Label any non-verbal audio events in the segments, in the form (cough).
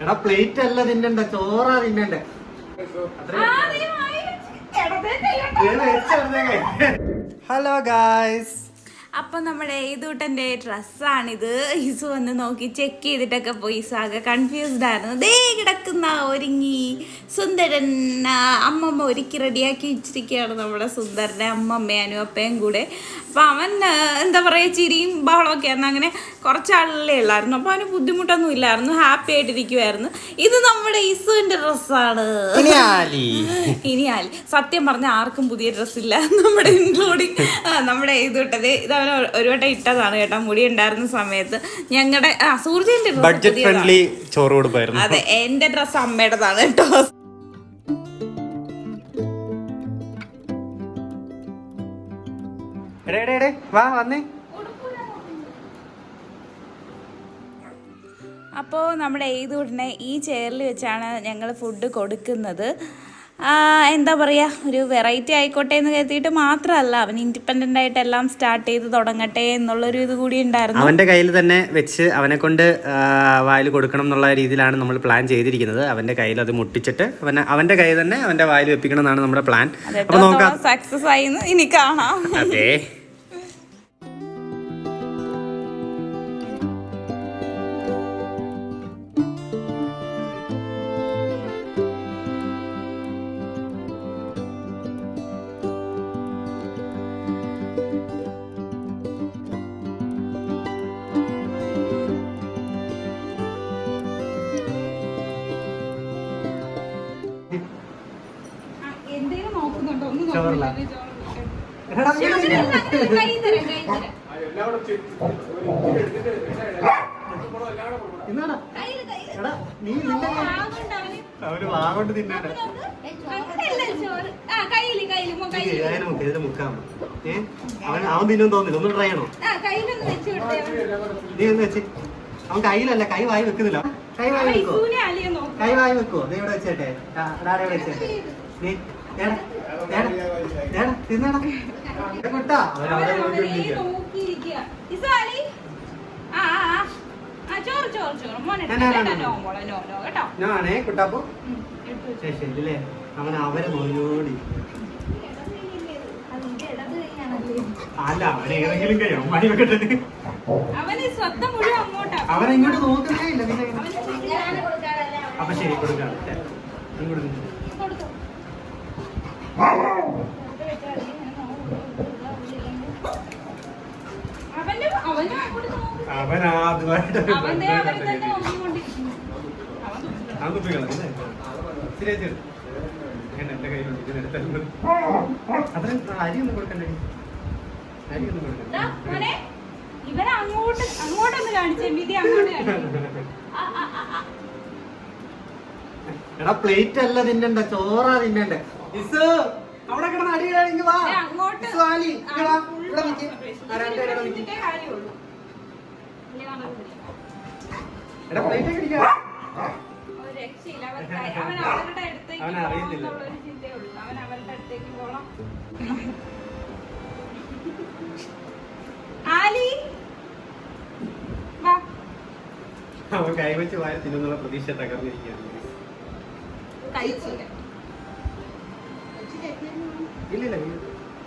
എടാ പ്ലേറ്റ് അല്ല തിന്നണ്ട ചോറാ തിന്നണ്ടേ. ഹലോ ഗായ്സ് അപ്പൊ നമ്മുടെ ഏതൂട്ടന്റെ ഡ്രസ്സാണിത്. ഇസു വന്ന് നോക്കി ചെക്ക് ചെയ്തിട്ടൊക്കെ പോയി. സാഗ കൺഫ്യൂസ്ഡ് ആയിരുന്നു. ദേ കിടക്കുന്ന ഒരുങ്ങി സുന്ദരൻ അമ്മമ്മ ഒരുക്കി റെഡിയാക്കി വെച്ചിരിക്കുകയാണ് നമ്മുടെ സുന്ദരനെ അമ്മമ്മയും അപ്പയും കൂടെ. അപ്പൊ അവൻ എന്താ പറയാ ചിരിയും ബഹളമൊക്കെ ആയിരുന്നു. അങ്ങനെ കുറച്ചാളല്ലേ ഉള്ളായിരുന്നു. അപ്പൊ അവന് ബുദ്ധിമുട്ടൊന്നും ഇല്ലായിരുന്നു. ഹാപ്പി ആയിട്ടിരിക്കുമായിരുന്നു ഇത് നമ്മുടെ ഇസുവിന്റെ ഡ്രസ്സാണ്. ഇനിയാലി സത്യം പറഞ്ഞ ആർക്കും പുതിയ ഡ്രസ്സില്ല. നമ്മുടെ ഇൻക്ലൂഡിങ് നമ്മുടെ എഴുതിട്ടത് ഇത് ഒരു വട്ടം ഇട്ടതാണ് കേട്ടോ. മുടി ഉണ്ടായിരുന്ന സമയത്ത്. ഞങ്ങളുടെ ആ സൂർജന്റെ ബഡ്ജറ്റ് ഫ്രണ്ട്ലി ചോറ് കൊടുപ്പായിരുന്നു അതെ എന്റെ ഡ്രസ് അമ്മയുടേതാണ് കേട്ടോ. വാ വന്നേ. അപ്പോൾ നമ്മുടെ എഴുതൂടിനെ ഈ ചെയറിൽ വെച്ചാണ് ഞങ്ങൾ ഫുഡ് കൊടുക്കുന്നത്. എന്താ പറയുക ഒരു വെറൈറ്റി ആയിക്കോട്ടെ എന്ന് കരുതിയിട്ട് മാത്രമല്ല അവൻ ഇൻഡിപെൻഡന്റ് ആയിട്ട് എല്ലാം സ്റ്റാർട്ട് ചെയ്ത് തുടങ്ങട്ടെ എന്നുള്ളൊരു ഇത് കൂടി ഉണ്ടായിരുന്നു. അവന്റെ കയ്യിൽ തന്നെ വെച്ച് അവനെ കൊണ്ട് വായിൽ കൊടുക്കണം എന്നുള്ള രീതിയിലാണ് നമ്മൾ പ്ലാൻ ചെയ്തിരിക്കുന്നത്. അവന്റെ കയ്യിൽ അത് മുട്ടിച്ചിട്ട് അവനെ അവന്റെ കയ്യിൽ തന്നെ അവന്റെ വായിൽ വെപ്പിക്കണം എന്നാണ് നമ്മുടെ പ്ലാൻ അപ്പോൾ നോക്കാം. സക്സസ് ആയി ഇനി കാണാം. അതെ. ചോറില്ല. ഇന്നാടാ. എടാ നീ നിന്റെ അവന്. വാഗോണ്ട് തിന്നാടാ. അതിന് മുക്ക് ഏ? അവൻ അവൻ തിന്നും തോന്നില്ല. ഒന്ന് ട്രൈ ചെയ്യണോ? നീ ഒന്ന് വെച്ച്. അവൻ കയ്യിലല്ല കൈ വായി വെക്കുന്നില്ല. കൈ വായി വെക്കോ കൈ വായി വെക്കോ നീ ഇവിടെ വെച്ചേട്ടെ. ഇതാടെ ഇവിടെ വെച്ചേട്ടെ. നീ ഞാനേ കുട്ടാപ്പോ ഉം, എടുത്ത് വെച്ചോ. ശരി ശരി ഇല്ലേ അവൻ അവരെ നോയോടി അല്ല അവൻ ഏതെങ്കിലും കൈ മണി വെക്കട്ടെ അവൻ ഇങ്ങോട്ട് നോക്കുന്നേ ഇല്ല പിന്നെ. അപ്പൊ ശരി കൊടുക്കാം. ഇങ്ങോട്ട് അവൻ ആദ്യമായിട്ട് എന്റെ കയ്യിലുണ്ട്. ഇതിനെടുത്തല്ലോ കൊടുക്കണ്ടേ? ഒന്നും കൊടുക്കണ്ടേ? മോനെ, ഇവനെ അങ്ങോട്ട് അങ്ങോട്ടൊന്ന് കാണിച്ചേ. വിധി അങ്ങോട്ട്. എടാ പ്ലേറ്റ് അല്ല തിന്നണ്ട? ചോറാ തിന്നണ്ടേ? ഇസ് അവിടെ കിടന്ന് അടി കഴിഞ്ഞ് വാ അങ്ങോട്ട് ഇസ് വാലി. ഇവിടെ നിക്ക്. ആ, രണ്ടുപേരും ഇവിടെ. എടാ പ്ലേറ്റ്. അവൻ അവൻ അറിയത്തില്ല. അവരുടെ അടുത്തേക്ക് പോണം ആലി. അവൻ കൈവച്ച് വായ തിന്നുള്ള പ്രതീക്ഷ തകർന്നിരിക്കുകയാണ് കഴിച്ചില്ല. ഇല്ലില്ല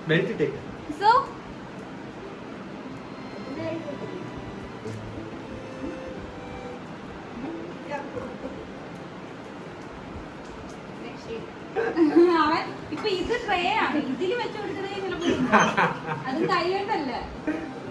ബെൽറ്റ് ഇട്ടേക്ക്. സോ, അവൻ ഇപ്പൊ ഇത് ട്രേ ആണ്. ഇതിൽ വെച്ചു ചിലപ്പോ (laughs) അത് കൈകൊണ്ടല്ല ഇരിക്കുന്നത്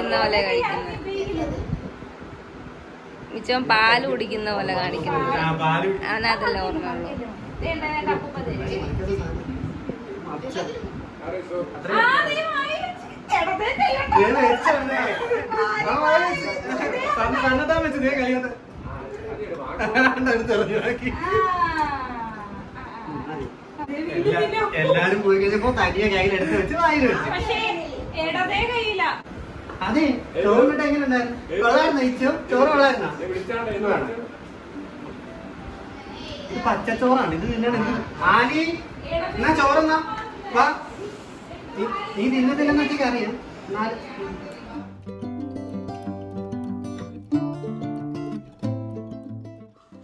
അടുത്ത് പോലെ നോക്കി. ആ, ആ, കുടിക്കുന്ന പോലെ വീണ്ടും എല്ലാ- തിന്നു. എല്ലാരും പോയി കഴിഞ്ഞപ്പോ തനിയെ കയ്യിൽ എടുത്ത് വെച്ച് വായിൽ വെച്ച് അതെ ചോറിട്ട് എങ്ങനെ ഉണ്ടായിരുന്നു? കൊള്ളായിരുന്നോ ഇച്ചോ ചോറ് കൊള്ളായിരുന്നോ ഇത് പച്ചച്ചോറാണ് ഇത് തിന്നണെങ്കിൽ ആനി എന്നാ ചോറെന്നാ? വാ. നീ- തിന്നത്തില്ലെന്നൊക്കെ അറിയാം. എന്നാൽ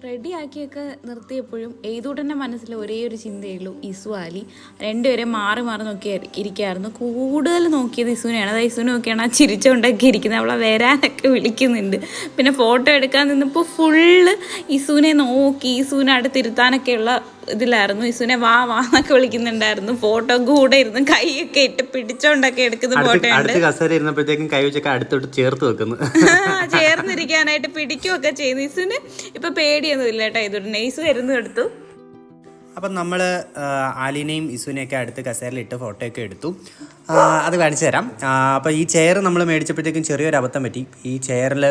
റെഡിയാക്കിയൊക്കെ നിർത്തിയപ്പോഴും എയ്തൂട്ടന്റെ മനസ്സിൽ ഒരേ ഒരു ചിന്തയുള്ളൂ ഇസു ആലി. രണ്ടുപേരെ മാറി മാറി നോക്കി ഇരിക്കുകയായിരുന്നു കൂടുതൽ നോക്കിയത് ഇസുവിനെയാണ്. അതായത് ഇസുവിനെ നോക്കിയാണ് ആ ചിരിച്ചുകൊണ്ടൊക്കെ ഇരിക്കുന്നത്. അവളെ വരാനൊക്കെ വിളിക്കുന്നുണ്ട്. പിന്നെ ഫോട്ടോ എടുക്കാൻ നിന്നപ്പോൾ ഫുള്ള് ഇസുവിനെ നോക്കി ഇസുവിനെ അടുത്തിരുത്താനൊക്കെയുള്ള ഇതിലായിരുന്നു. ഇസുവിനെ വാ വാ എന്നൊക്കെ വിളിക്കുന്നുണ്ടായിരുന്നു. ഫോട്ടോ കൂടെ ഇരുന്ന് കൈയൊക്കെ ഇട്ട് പിടിച്ചോണ്ടൊക്കെ എടുക്കുന്ന ഫോട്ടോ ഉണ്ട്. കസേര ഇരുന്നപ്പോഴത്തേക്കും കൈ വെച്ചൊക്കെ അടുത്തോട്ട് ചേർത്ത് വെക്കുന്നു. ചേർന്നിരിക്കാനായിട്ട് പിടിക്കുകയൊക്കെ ചെയ്യുന്നു. ഇസുവിന് ഇപ്പൊ പേടിയൊന്നും ഇല്ല കേട്ടോ. ഇതൊരു നെയ്സ് വരുന്നു എടുത്തു. അപ്പം നമ്മൾ ആലിനെയും ഇസുവിനെയൊക്കെ അടുത്ത് കസേരയിലിട്ട് ഫോട്ടോ ഒക്കെ എടുത്തു. അത് കാണിച്ചു തരാം. അപ്പോൾ ഈ ചെയർ നമ്മൾ മേടിച്ചപ്പോഴത്തേക്കും ചെറിയൊരു അബദ്ധം പറ്റി. ഈ ചെയറിൽ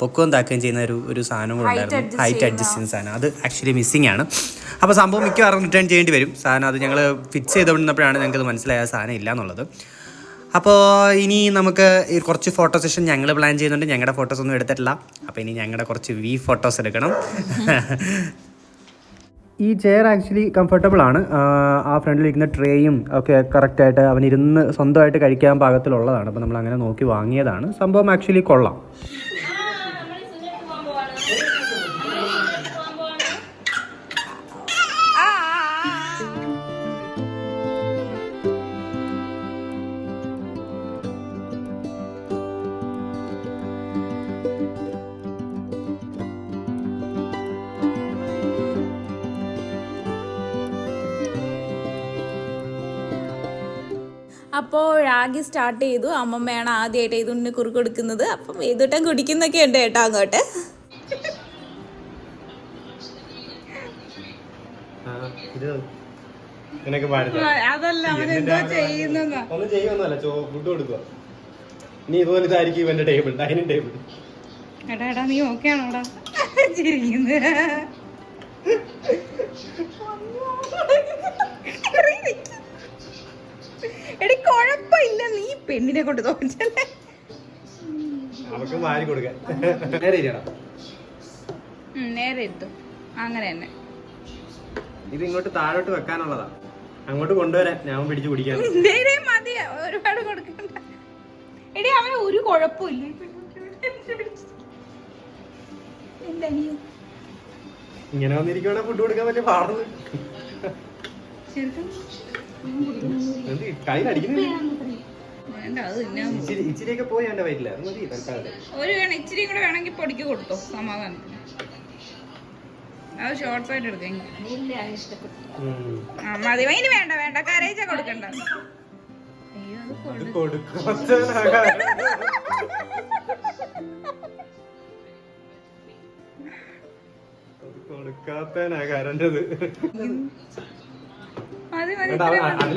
പൊക്കവും താക്കുകയും ചെയ്യുന്ന ഒരു ഒരു സാധനം കൂടെ ഉണ്ടായിരുന്നു. ഹൈറ്റ് അഡ്ജസ്റ്റ് ചെയ്യുന്ന സാധനം. അത് ആക്ച്വലി മിസ്സിംഗ് ആണ്. അപ്പോൾ സംഭവം മിക്കവാറും റിട്ടേൺ ചെയ്യേണ്ടി വരും. സാധനം അത് ഞങ്ങൾ ഫിക്സ് ചെയ്തുകൊണ്ടിരുന്നപ്പോഴാണ് ഞങ്ങൾക്ക് മനസ്സിലായ സാധനം ഇല്ല എന്നുള്ളത് അപ്പോൾ ഇനി നമുക്ക് കുറച്ച് ഫോട്ടോ സെഷൻ ഞങ്ങൾ പ്ലാൻ ചെയ്യുന്നുണ്ട്. ഞങ്ങളുടെ ഫോട്ടോസ് ഒന്നും എടുത്തിട്ടില്ല. അപ്പോൾ ഇനി ഞങ്ങളുടെ കുറച്ച് വി ഫോട്ടോസ് എടുക്കണം. ഈ ചെയർ ആക്ച്വലി കംഫർട്ടബിൾ ആണ്. ആ ഫ്രണ്ടിൽ ഇരിക്കുന്ന ട്രേയും ഒക്കെ കറക്റ്റായിട്ട് അവൻ ഇരുന്ന് സ്വന്തമായിട്ട് കഴിക്കാൻ പാകത്തിലുള്ളതാണ്. അപ്പോൾ നമ്മൾ അങ്ങനെ നോക്കി വാങ്ങിയതാണ്. സംഭവം ആക്ച്വലി കൊള്ളാം. അപ്പോൾ രാഗി സ്റ്റാർട്ട് ചെയ്തു. അമ്മമ്മയാണ് ആദ്യമായിട്ട് ഇതുണ്ട് കുറുക്ക് കൊടുക്കുന്നത്. അപ്പം ഏതുട്ടം കുടിക്കുന്നൊക്കെ ഉണ്ട് കേട്ടോ അങ്ങോട്ട്. അതല്ല അവനെന്തോ ചെയ്യുന്ന ഒന്നും ഫുഡ് കൊടുക്കുക നീ ഇതുപോലെ ഇതായിരിക്കും ഇവന്റെ ടേബിൾ ഡൈനിങ് ടേബിൾ എടാ എടാ നീ ഓക്കെ ആണോടാ? ചിരിക്കുന്നത് (laughs) എടി കുഴപ്പമില്ല നീ പെണ്ണിനെ കൊണ്ട് അവർക്ക് വാരി കൊടുക്കാൻ. നേരെ നേരെ എത്തും അങ്ങനെ തന്നെ. ഇത് ഇങ്ങോട്ട് താഴോട്ട് വെക്കാനുള്ളതാ. അങ്ങോട്ട് കൊണ്ടുവരാൻ. ഞാൻ പിടിച്ചു പിടിക്കാൻ ദേ, മതി. ഒരുപാട് കൊടുക്കണ്ട. എടി അവന് ഒരു കുഴപ്പമില്ല. ഇങ്ങനെ വന്നിരിക്കുവാണെങ്കിൽ ഫുഡ് കൊടുക്കാൻ വലിയ പാടുന്നു ചെറുക്കൻ ഇച്ചിരിയൊക്കെ പോയി എന്റെ വയറ്റില്ല അത് മതി തൽക്കാലം. ഒരു വേണം ഇച്ചിരി കൂടെ വേണമെങ്കിൽ പൊടിക്ക് കൊടുത്തോ സമാധാനത്തിന് അത് ഷോർട്ട് ആയിട്ട് എടുക്കാം മതി. ഇനി വേണ്ട വേണ്ട. കരയിച്ച കൊടുക്കണ്ട. അയ്യോ അത് അത് കൊടു കൊടുക്കാത്തവനാകാൻ. അത് കൊടുക്കാത്തവനാ കരണ്ടത്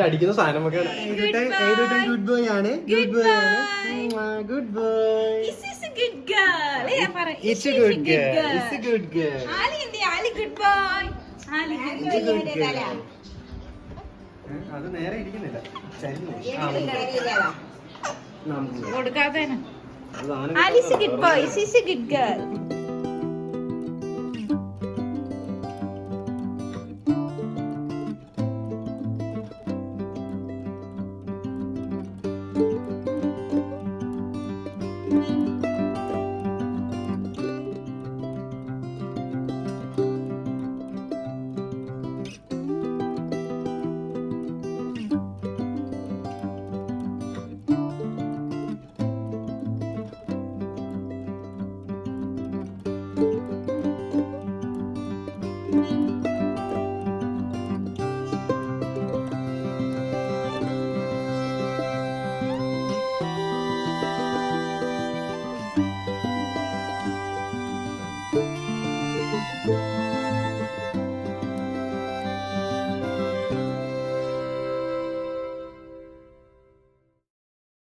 അടിക്കുന്ന സാധനമൊക്കെ ഗുഡ് ബോയ് ആണ്. ഗുഡ് ബോയ് ആണ്. ഗുഡ് ബോയ് പറ. It's good girl it's good girl Ali? Ali good. Ali good girl അത് നേരെ ഇരിക്കുന്നില്ല. ചരിഞ്ഞു Alice good boy good girl